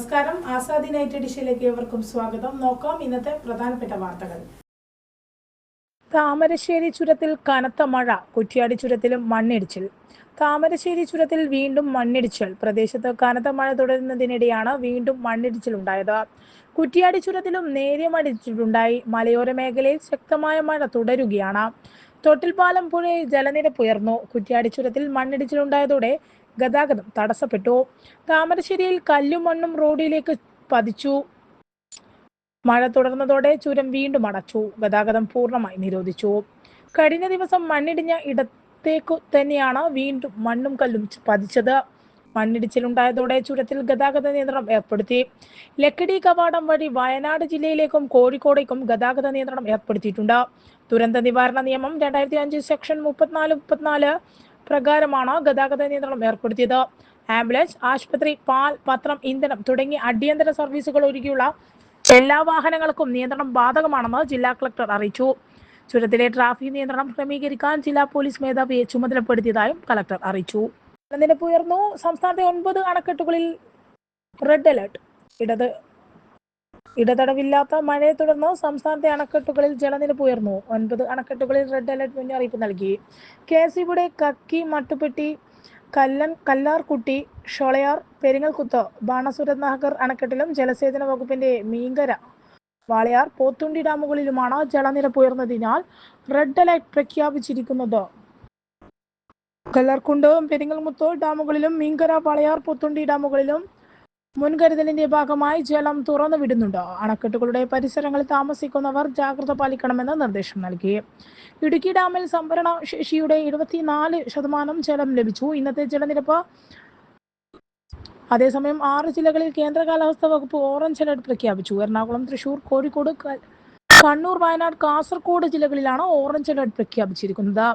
നമസ്കാരം. ആസാദി നൈറ്റ് എഡിഷയിലേക്ക് ഏവർക്കും സ്വാഗതം. നോക്കാം ഇന്നത്തെ പ്രധാനപ്പെട്ട വാർത്തകൾ. താമരശ്ശേരി ചുരത്തിൽ കനത്ത മഴ കുറ്റിയാടി ചുരത്തിലും മണ്ണിടിച്ചിൽ. താമരശ്ശേരി ചുരത്തിൽ വീണ്ടും മണ്ണിടിച്ചിൽ. പ്രദേശത്ത് കനത്ത മഴ തുടരുന്നതിനിടെയാണ് വീണ്ടും മണ്ണിടിച്ചിൽ ഉണ്ടായത്. കുറ്റിയാടി ചുരത്തിലും നേരിയ മണ്ണിടിച്ചിലുണ്ടായി. മലയോര മേഖലയിൽ ശക്തമായ മഴ തുടരുകയാണ്. തൊട്ടിൽപാലം പുഴയിൽ ജലനിരപ്പ് ഉയർന്നു. കുറ്റിയാടി ചുരത്തിൽ മണ്ണിടിച്ചിലുണ്ടായതോടെ ഗതാഗതം തടസ്സപ്പെട്ടു. താമരശ്ശേരിയിൽ കല്ലും മണ്ണും റോഡിലേക്ക് പതിച്ചു. മഴ തുടർന്നതോടെ ചുരം വീണ്ടും അടച്ചു. ഗതാഗതം പൂർണമായി നിരോധിച്ചു. കഴിഞ്ഞ ദിവസം മണ്ണിടിഞ്ഞ ഇടത്തേക്കു തന്നെയാണ് വീണ്ടും മണ്ണും കല്ലും പതിച്ചത്. മണ്ണിടിച്ചിലുണ്ടായതോടെ ചുരത്തിൽ ഗതാഗത നിയന്ത്രണം ഏർപ്പെടുത്തി. ലക്കിടി കവാടം വഴി വയനാട് ജില്ലയിലേക്കും കോഴിക്കോടേക്കും ഗതാഗത നിയന്ത്രണം ഏർപ്പെടുത്തിയിട്ടുണ്ട്. ദുരന്ത നിവാരണ നിയമം രണ്ടായിരത്തി അഞ്ച് സെക്ഷൻ മുപ്പത്തിനാല് മുപ്പത്തിനാല് പ്രകാരമാണ് ഗതാഗത നിയന്ത്രണം ഏർപ്പെടുത്തിയത്. ആംബുലൻസ് ആശുപത്രി പാൽ പത്രം ഇന്ധനം തുടങ്ങിയ അടിയന്തര സർവീസുകൾ ഒരുക്കിയുള്ള എല്ലാ വാഹനങ്ങൾക്കും നിയന്ത്രണം ബാധകമാണെന്ന് ജില്ലാ കളക്ടർ അറിയിച്ചു. ചുരത്തിലെ ട്രാഫിക് നിയന്ത്രണം ക്രമീകരിക്കാൻ ജില്ലാ പോലീസ് മേധാവിയെ ചുമതലപ്പെടുത്തിയതായും കളക്ടർ അറിയിച്ചു. ജലനിരപ്പ് ഉയർന്നു. സംസ്ഥാനത്തെ ഒൻപത് അണക്കെട്ടുകളിൽ റെഡ് അലർട്ട് ഇടത്. ഇടതടവില്ലാത്ത മഴയെ തുടർന്ന് സംസ്ഥാനത്തെ അണക്കെട്ടുകളിൽ ജലനിരപ്പ് ഉയർന്നു. ഒൻപത് അണക്കെട്ടുകളിൽ റെഡ് അലർട്ട് മുന്നറിയിപ്പ് നൽകി. കെ എസ് ഇവിടെ കക്കി മട്ടുപെട്ടി കല്ലൻ കല്ലാർകുട്ടി ഷൊളയാർ പെരിങ്ങൽകുത്ത് ബാണസുര നഗർ അണക്കെട്ടിലും ജലസേചന വകുപ്പിന്റെ മീങ്കര വാളയാർ പോത്തുണ്ടി ഡാമുകളിലുമാണ് ജലനിരപ്പ് ഉയർന്നതിനാൽ റെഡ് അലർട്ട് പ്രഖ്യാപിച്ചിരിക്കുന്നത്. കല്ലാർകുണ്ട് പെരിങ്ങൽമുത്ത് ഡാമുകളിലും മീങ്കര വാളയാർ പോത്തുണ്ടി ഡാമുകളിലും മുൻകരുതലിന്റെ ഭാഗമായി ജലം തുറന്നു വിടുന്നുണ്ട്? അണക്കെട്ടുകളുടെ പരിസരങ്ങളിൽ താമസിക്കുന്നവർ ജാഗ്രത പാലിക്കണമെന്ന് നിർദ്ദേശം നൽകി. ഇടുക്കി ഡാമിൽ സംഭരണ ശേഷിയുടെ ഇരുപത്തിനാല് ശതമാനം ജലം ലഭിച്ചു. ഇന്നത്തെ ജലനിരപ്പ് അതേസമയം ആറ് ജില്ലകളിൽ കേന്ദ്ര കാലാവസ്ഥാ വകുപ്പ് ഓറഞ്ച് അലർട്ട് പ്രഖ്യാപിച്ചു. എറണാകുളം തൃശൂർ കോഴിക്കോട് കണ്ണൂർ വയനാട് കാസർഗോഡ് ജില്ലകളിലാണ് ഓറഞ്ച് അലർട്ട് പ്രഖ്യാപിച്ചിരിക്കുന്നത്.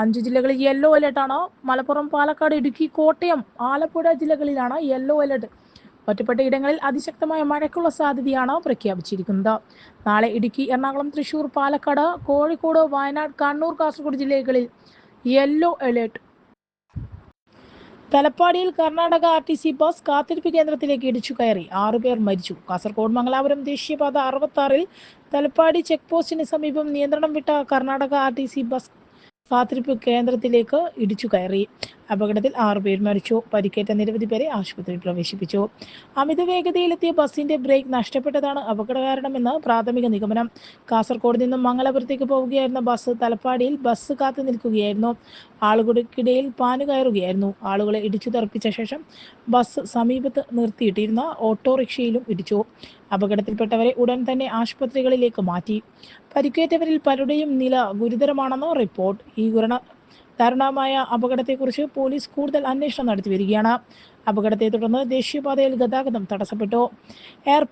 അഞ്ച് ജില്ലകളിൽ യെല്ലോ അലർട്ടാണ്. മലപ്പുറം പാലക്കാട് ഇടുക്കി കോട്ടയം ആലപ്പുഴ ജില്ലകളിലാണ് യെല്ലോ അലർട്ട് ഒറ്റപ്പെട്ട ഇടങ്ങളിൽ അതിശക്തമായ മഴയ്ക്കുള്ള സാധ്യതയാണ് പ്രഖ്യാപിച്ചിരിക്കുന്നത്. നാളെ ഇടുക്കി എറണാകുളം തൃശൂർ പാലക്കാട് കോഴിക്കോട് വയനാട് കണ്ണൂർ കാസർഗോഡ് ജില്ലകളിൽ yellow alert തലപ്പാടിയിൽ Karnataka R T C bus കാത്തിരിപ്പ് കേന്ദ്രത്തിലേക്ക് ഇടിച്ചു കയറി. ആറുപേർ മരിച്ചു. കാസർഗോഡ് മംഗലാപുരം ദേശീയപാത അറുപത്തി ആറിൽ തലപ്പാടി ചെക്ക് പോസ്റ്റിന് സമീപം നിയന്ത്രണം വിട്ട Karnataka R T C bus കാത്തിരിപ്പ് കേന്ദ്രത്തിലേക്ക് ഇടിച്ചു കയറി. അപകടത്തിൽ ആറുപേർ മരിച്ചു. പരിക്കേറ്റ നിരവധി പേരെ ആശുപത്രിയിൽ പ്രവേശിപ്പിച്ചു. അമിത വേഗതയിലെത്തിയ ബസിന്റെ ബ്രേക്ക് നഷ്ടപ്പെട്ടതാണ് അപകട കാരണമെന്ന് പ്രാഥമിക നിഗമനം. കാസർഗോഡ് നിന്നും മംഗലപുരത്തേക്ക് പോവുകയായിരുന്ന ബസ് തലപ്പാടിയിൽ ബസ് കാത്തു നിൽക്കുകയായിരുന്നു. ആളുകൾക്കിടയിൽ പാനു കയറുകയായിരുന്നു. ആളുകളെ ഇടിച്ചു തെറിപ്പിച്ച ശേഷം ബസ് സമീപത്ത് നിർത്തിയിട്ടിരുന്ന ഓട്ടോറിക്ഷയിലും ഇടിച്ചു. അപകടത്തിൽപ്പെട്ടവരെ ഉടൻ തന്നെ ആശുപത്രികളിലേക്ക് മാറ്റി. പരിക്കേറ്റവരിൽ പലരുടെയും നില ഗുരുതരമാണെന്ന് റിപ്പോർട്ട്. ഈ ദാരുണമായ അപകടത്തെക്കുറിച്ച് പോലീസ് കൂടുതൽ അന്വേഷണം നടത്തി വരികയാണ്. അപകടത്തെ തുടർന്ന് ദേശീയപാതയിൽ ഗതാഗതം തടസ്സപ്പെട്ടു. എയർ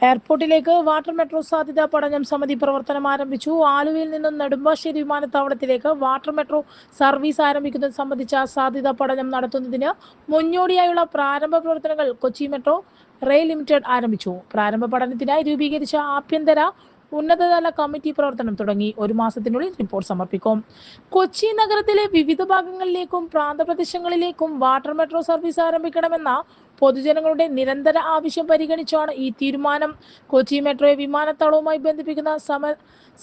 എയർപോർട്ടിലേക്ക് വാട്ടർ മെട്രോ സാധ്യത പഠനം സമിതി പ്രവർത്തനം ആരംഭിച്ചു. ആലുവയിൽ നിന്നും നെടുമ്പാശ്ശേരി വിമാനത്താവളത്തിലേക്ക് വാട്ടർ മെട്രോ സർവീസ് ആരംഭിക്കുന്നത് സംബന്ധിച്ച സാധ്യത പഠനം നടത്തുന്നതിന് മുന്നോടിയായുള്ള പ്രാരംഭ പ്രവർത്തനങ്ങൾ കൊച്ചി മെട്രോ റെയിൽ ലിമിറ്റഡ് ആരംഭിച്ചു. പ്രാരംഭ പഠനത്തിനായി രൂപീകരിച്ച ആഭ്യന്തര ഉന്നതതല കമ്മിറ്റി പ്രവർത്തനം തുടങ്ങി. ഒരു മാസത്തിനുള്ളിൽ റിപ്പോർട്ട് സമർപ്പിക്കും. കൊച്ചി നഗരത്തിലെ വിവിധ ഭാഗങ്ങളിലേക്കും പ്രാന്തപ്രദേശങ്ങളിലേക്കും വാട്ടർ മെട്രോ സർവീസ് ആരംഭിക്കണമെന്ന പൊതുജനങ്ങളുടെ നിരന്തര ആവശ്യം പരിഗണിച്ചാണ് ഈ തീരുമാനം. കൊച്ചി മെട്രോയെ വിമാനത്താവളവുമായി ബന്ധിപ്പിക്കുന്ന സമ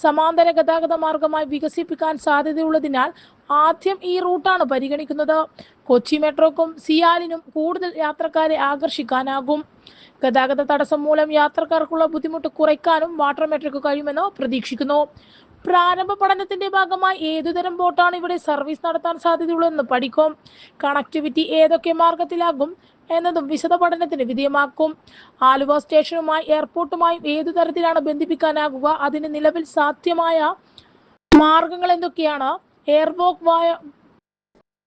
സമാന്തര ഗതാഗത മാർഗമായി വികസിപ്പിക്കാൻ സാധ്യതയുള്ളതിനാൽ ആദ്യം ഈ റൂട്ടാണ് പരിഗണിക്കുന്നത്. കൊച്ചി മെട്രോക്കും സിയാലിനും കൂടുതൽ യാത്രക്കാരെ ആകർഷിക്കാനാകും. ഗതാഗത തടസ്സം മൂലം യാത്രക്കാർക്കുള്ള ബുദ്ധിമുട്ട് കുറയ്ക്കാനും വാട്ടർ മെട്രിക് കഴിയുമെന്ന് പ്രതീക്ഷിക്കുന്നു. പ്രാരംഭ പഠനത്തിന്റെ ഭാഗമായി ഏതുതരം ബോട്ടാണ് ഇവിടെ സർവീസ് നടത്താൻ സാധ്യതയുള്ളതെന്ന് പഠിക്കും. കണക്ടിവിറ്റി ഏതൊക്കെ മാർഗത്തിലാകും എന്നതും വിശദ പഠനത്തിന് വിധേയമാക്കും. ആലുവ സ്റ്റേഷനുമായി എയർപോർട്ടുമായും ഏതു തരത്തിലാണ് ബന്ധിപ്പിക്കാനാകുക അതിന് നിലവിൽ സാധ്യമായ മാർഗങ്ങൾ എന്തൊക്കെയാണ്? എയർവോക്ക് വായ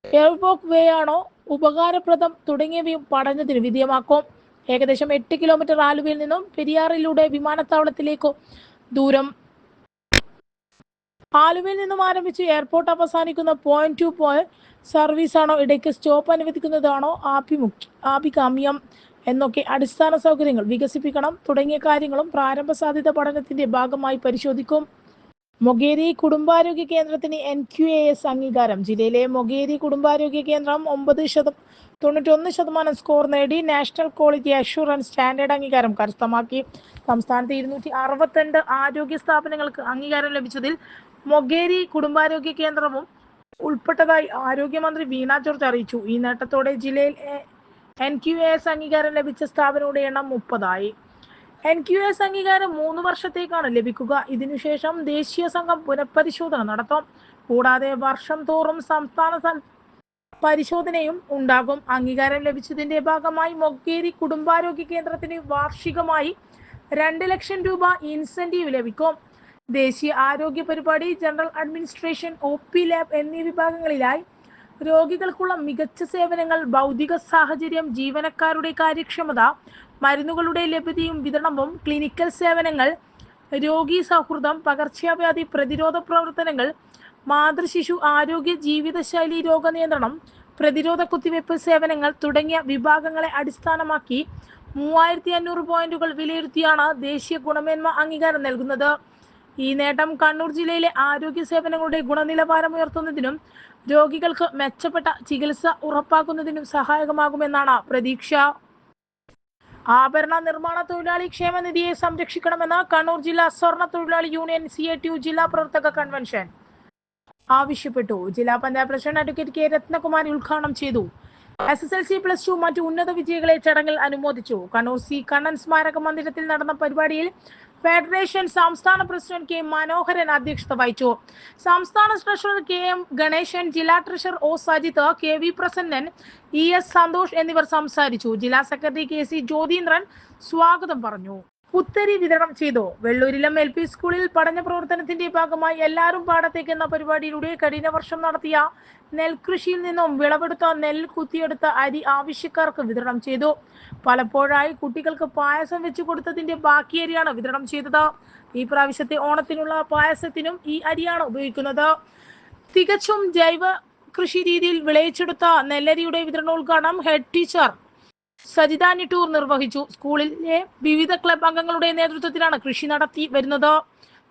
എയർവോക്ക് വേ ആണോ ഉപകാരപ്രദം തുടങ്ങിയവയും പഠനത്തിന് വിധേയമാക്കും. ഏകദേശം എട്ട് കിലോമീറ്റർ ആലുവയിൽ നിന്നും പെരിയാറിലൂടെ വിമാനത്താവളത്തിലേക്കോ ദൂരം. ആലുവയിൽ നിന്നും ആരംഭിച്ച് എയർപോർട്ട് അവസാനിക്കുന്ന പോയിന്റ് ടു പോയിന്റ് സർവീസ് ആണോ ഇടയ്ക്ക് സ്റ്റോപ്പ് അനുവദിക്കുന്നതാണോ ആഭിമുഖ്യം ആഭികാമ്യം എന്നൊക്കെ അടിസ്ഥാന സൗകര്യങ്ങൾ വികസിപ്പിക്കണം തുടങ്ങിയ കാര്യങ്ങളും പ്രാരംഭ സാധ്യത പഠനത്തിന്റെ ഭാഗമായി പരിശോധിക്കും. മൊഗേരി കുടുംബാരോഗ്യ കേന്ദ്രത്തിന് എൻ ക്യു എ എസ് അംഗീകാരം. ജില്ലയിലെ മൊഗേരി കുടുംബാരോഗ്യ കേന്ദ്രം ഒമ്പത് ശതം തൊണ്ണൂറ്റൊന്ന് ശതമാനം സ്കോർ നേടി നാഷണൽ ക്വാളിറ്റി അഷുറൻസ് സ്റ്റാൻഡേർഡ് അംഗീകാരം കരസ്ഥമാക്കി. സംസ്ഥാനത്തെ ഇരുന്നൂറ്റി അറുപത്തിരണ്ട് ആരോഗ്യ സ്ഥാപനങ്ങൾക്ക് അംഗീകാരം ലഭിച്ചതിൽ മൊഗേരി കുടുംബാരോഗ്യ കേന്ദ്രവും ഉൾപ്പെട്ടതായി ആരോഗ്യമന്ത്രി വീണ ജോർജ് അറിയിച്ചു. ഈ നേട്ടത്തോടെ ജില്ലയിൽ എൻ ക്യു എ എസ് അംഗീകാരം ലഭിച്ച സ്ഥാപനങ്ങളുടെ എണ്ണം മുപ്പതായി. എൻ ക്യു എസ് അംഗീകാരം മൂന്ന് വർഷത്തേക്കാണ് ലഭിക്കുക. ഇതിനുശേഷം ദേശീയ സംഘം പുനഃപരിശോധന നടത്തും. കൂടാതെ വർഷം തോറും സംസ്ഥാന പരിശോധനയും ഉണ്ടാകും. അംഗീകാരം ലഭിച്ചതിന്റെ ഭാഗമായി മൊക്കേരി കുടുംബാരോഗ്യ കേന്ദ്രത്തിന് വാർഷികമായി രണ്ട് ലക്ഷം രൂപ ഇൻസെന്റീവ് ലഭിക്കും. ദേശീയ ആരോഗ്യ പരിപാടി general administration O P lab എന്നീ വിഭാഗങ്ങളിലായി രോഗികൾക്കുള്ള മികച്ച സേവനങ്ങൾ ഭൗതിക സാഹചര്യം ജീവനക്കാരുടെ കാര്യക്ഷമത മരുന്നുകളുടെ ലഭ്യതയും വിതരണവും ക്ലിനിക്കൽ സേവനങ്ങൾ രോഗി സൗഹൃദം പകർച്ചവ്യാധി പ്രതിരോധ പ്രവർത്തനങ്ങൾ മാതൃശിശു ആരോഗ്യ ജീവിതശൈലി രോഗനിയന്ത്രണം പ്രതിരോധ കുത്തിവയ്പ് സേവനങ്ങൾ തുടങ്ങിയ വിഭാഗങ്ങളെ അടിസ്ഥാനമാക്കി മൂവായിരത്തി അഞ്ഞൂറ് പോയിന്റുകൾ വിലയിരുത്തിയാണ് ദേശീയ ഗുണമേന്മ അംഗീകാരം നൽകുന്നത്. ഈ നേട്ടം കണ്ണൂർ ജില്ലയിലെ ആരോഗ്യ സേവനങ്ങളുടെ ഗുണനിലവാരം ഉയർത്തുന്നതിനും രോഗികൾക്ക് മെച്ചപ്പെട്ട ചികിത്സ ഉറപ്പാക്കുന്നതിനും സഹായകമാകുമെന്നാണ് പ്രതീക്ഷ. ആഭരണ നിർമ്മാണ തൊഴിലാളി ക്ഷേമനിധിയെ സംരക്ഷിക്കണമെന്ന് കണ്ണൂർ ജില്ലാ സ്വർണ തൊഴിലാളി union C A T U ജില്ലാ പ്രവർത്തക കൺവെൻഷൻ ആവശ്യപ്പെട്ടു. ജില്ലാ panchayat president advocate K Rathnakumari ഉദ്ഘാടനം ചെയ്തു. S S L C plus two മറ്റു ഉന്നത വിജയികളെ ചടങ്ങിൽ അനുമോദിച്ചു. കണ്ണൂർ സി കണ്ണൻ സ്മാരക മന്ദിരത്തിൽ നടന്ന പരിപാടിയിൽ ഫെഡറേഷൻ സംസ്ഥാന പ്രസിഡന്റ് കെ മനോഹരൻ അധ്യക്ഷത വഹിച്ചു. സംസ്ഥാന ട്രഷറർ കെ എം ഗണേശൻ ജില്ലാ treasurer O Sajith K V Prasannan E S Santhosh എന്നിവർ സംസാരിച്ചു. ജില്ലാ സെക്രട്ടറി കെ സി ജ്യോതീന്ദ്രൻ സ്വാഗതം പറഞ്ഞു. പുത്തരി വിതരണം ചെയ്തു. വെള്ളൂരിലം എൽ പി സ്കൂളിൽ പഠന പ്രവർത്തനത്തിന്റെ ഭാഗമായി എല്ലാവരും പാടത്തേക്ക് എന്ന പരിപാടിയിലൂടെ കഴിഞ്ഞ വർഷം നടത്തിയ നെൽകൃഷിയിൽ നിന്നും വിളവെടുത്ത നെൽ കുത്തിയെടുത്ത അരി ആവശ്യക്കാർക്ക് വിതരണം ചെയ്തു. പലപ്പോഴായി കുട്ടികൾക്ക് പായസം വെച്ചു കൊടുത്തതിന്റെ ബാക്കി അരിയാണ് വിതരണം ചെയ്തത്. ഈ പ്രാവശ്യത്തെ ഓണത്തിനുള്ള പായസത്തിനും ഈ അരിയാണ് ഉപയോഗിക്കുന്നത്. തികച്ചും ജൈവ കൃഷി രീതിയിൽ വിളയിച്ചെടുത്ത നെല്ലരിയുടെ വിതരണോദ്ഘാടനം ഹെഡ് ടീച്ചർ സജിത ടൂർ നിർവഹിച്ചു. സ്കൂളിലെ വിവിധ ക്ലബ് അംഗങ്ങളുടെ നേതൃത്വത്തിലാണ് കൃഷി നടത്തി വരുന്നത്.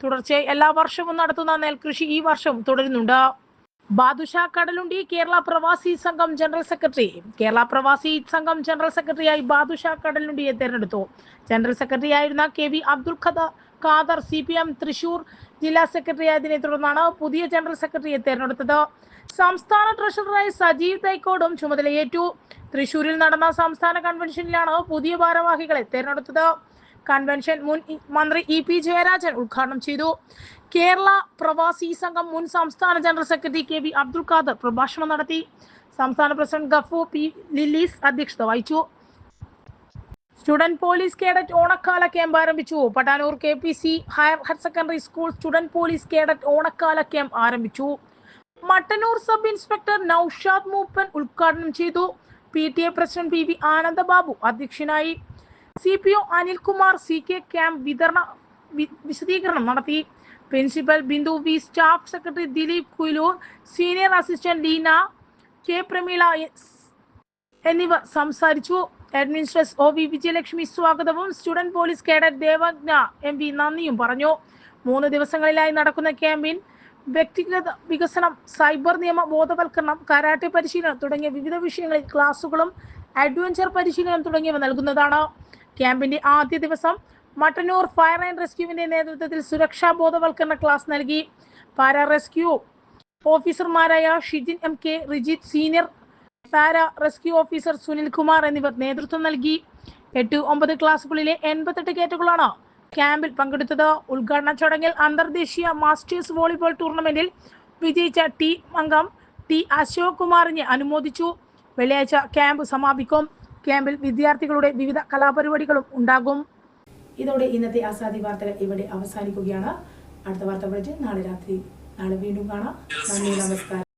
തുടർച്ചയായി എല്ലാ വർഷവും നടത്തുന്ന നെൽകൃഷി ഈ വർഷം തുടരുന്നുണ്ട്. ബാദുഷ കടലുണ്ടി കേരള പ്രവാസി സംഘം ജനറൽ സെക്രട്ടറി കേരള പ്രവാസി സംഘം ജനറൽ സെക്രട്ടറിയായി ബാദുഷ കടലുണ്ടിയെ തെരഞ്ഞെടുത്തു. ജനറൽ സെക്രട്ടറിയായിരുന്ന K V Abdul ഖദ Khader C P M Thrissur ജില്ലാ സെക്രട്ടറി ആയതിനെ തുടർന്നാണ് പുതിയ ജനറൽ സെക്രട്ടറിയെ തെരഞ്ഞെടുത്തത്. സംസ്ഥാന ട്രഷററായി സജീവ് തൈക്കോടും ചുമതലയേറ്റു. തൃശൂരിൽ നടന്ന സംസ്ഥാന കൺവെൻഷനിലാണ് പുതിയ ഭാരവാഹികളെ തെരഞ്ഞെടുത്തത്. കൺവെൻഷൻ മുൻ മന്ത്രി ഇ പി ജയരാജൻ ഉദ്ഘാടനം ചെയ്തു. കേരള പ്രവാസി സംഘം മുൻ സംസ്ഥാന general secretary K V Abdul Khader പ്രഭാഷണം നടത്തി. സംസ്ഥാന പ്രസിഡന്റ് ഗഫു പി ലില്ലീസ് അധ്യക്ഷത വഹിച്ചു. സ്റ്റുഡന്റ് പോലീസ് കേഡറ്റ് ഓണക്കാല ക്യാമ്പ് ആരംഭിച്ചു. Pattanur K P C higher higher secondary school student police cadet ഓണക്കാല camp ആരംഭിച്ചു. മട്ടന്നൂർ സബ് ഇൻസ്പെക്ടർ നൌഷാദ് മൂപ്പൻ ഉദ്ഘാടനം ചെയ്തു. P T A president P V Anandababu അധ്യക്ഷനായി C P O Anilkumar C K camp വിതരണ വിശദീകരണം നടത്തി. Principal Bindu V staff secretary Dileep Kuyilur senior assistant Leena K Prameela എന്നിവർ സംസാരിച്ചു. Administrator O V Vijayalakshmi സ്വാഗതവും. Student police cadet Devajna M V നന്ദിയും പറഞ്ഞു. മൂന്ന് ദിവസങ്ങളിലായി നടക്കുന്ന ക്യാമ്പിൻ വ്യക്തിഗത വികസനം സൈബർ നിയമ ബോധവൽക്കരണം കരാട്ടെ പരിശീലനം തുടങ്ങിയ വിവിധ വിഷയങ്ങളിൽ ക്ലാസുകളും അഡ്വഞ്ചർ പരിശീലനം തുടങ്ങിയവ നൽകുന്നതാണ്. ക്യാമ്പിന്റെ ആദ്യ ദിവസം മട്ടന്നൂർ ഫയർ ആൻഡ് റെസ്ക്യൂവിന്റെ നേതൃത്വത്തിൽ സുരക്ഷാ ബോധവൽക്കരണ ക്ലാസ് നൽകി. പാര റെസ്ക്യൂ ഓഫീസർമാരായ Shijin M K Rijith senior para rescue officer Sunil Kumar എന്നിവർ നേതൃത്വം നൽകി. എട്ട് ഒമ്പത് ക്ലാസുകളിലെ എൺപത്തെട്ട് കേറ്റുകളാണ് ക്യാമ്പിൽ പങ്കെടുത്തത് ഉദ്ഘാടന ചടങ്ങിൽ അന്തർദേശീയ മാസ്റ്റേഴ്സ് വോളിബോൾ ടൂർണമെന്റിൽ വിജയിച്ച ടീം അംഗം ടി അശോക് കുമാറിനെ അനുമോദിച്ചു. വെള്ളിയാഴ്ച ക്യാമ്പ് സമാപിക്കും. ക്യാമ്പിൽ വിദ്യാർത്ഥികളുടെ വിവിധ കലാപരിപാടികളും ഉണ്ടാകും. ഇതോടെ ഇന്നത്തെ അസാദി വാർത്തകൾ ഇവിടെ അവസാനിക്കുകയാണ്. അടുത്ത വാർത്ത വിളിച്ച് നാളെ രാത്രി നാളെ വീണ്ടും കാണാം. നന്ദി നമസ്കാരം.